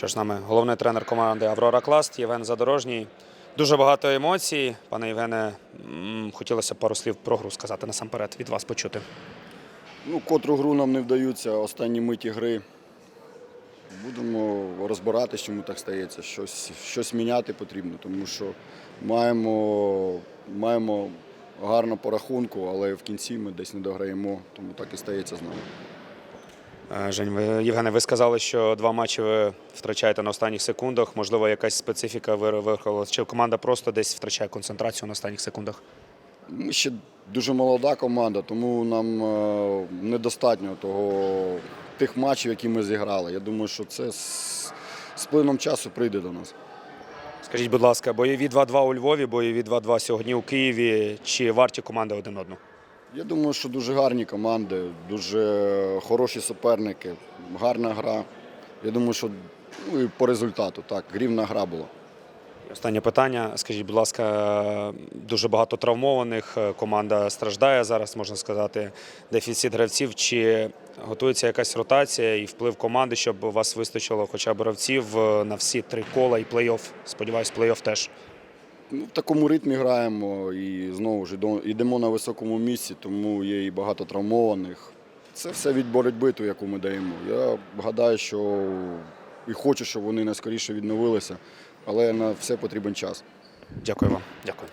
Що ж з нами головний тренер команди Аврора Класт Євген Задорожній. Дуже багато емоцій. Пане Євгене, хотілося пару слів про гру сказати насамперед від вас почути. Ну, котру гру нам не вдаються останні миті гри. Будемо розбиратися, чому так стається. Щось, щось міняти потрібно, тому що маємо, маємо гарно по але в кінці ми десь не дограємо, тому так і стається з нами. Е, Жень, Євгене, ви сказали, що два матчі ви втрачаєте на останніх секундах. Можливо, якась специфіка вирахувалася, чи команда просто десь втрачає концентрацію на останніх секундах? Ми ще дуже молода команда, тому нам е, недостатньо того, тих матчів, які ми зіграли. Я думаю, що це з, з плином часу прийде до нас. Скажіть, будь ласка, бойові 2-2 у Львові, бойові 2-2 сьогодні у Києві. Чи варті команди один одну? Я думаю, що дуже гарні команди, дуже хороші суперники, гарна гра. Я думаю, що ну, і по результату так, рівна гра була. Останнє питання. Скажіть, будь ласка, дуже багато травмованих. Команда страждає зараз, можна сказати, дефіцит гравців. Чи готується якась ротація і вплив команди, щоб у вас вистачило хоча б гравців на всі три кола і плей-офф? Сподіваюсь, плей-офф теж. Ну, в такому ритмі граємо і знову ж йдемо- на високому місці, тому є і багато травмованих. Це все від боротьби, ту, яку ми даємо. Я гадаю, що і хочу, щоб вони найскоріше відновилися, але на все потрібен час. Дякую вам. Дякую.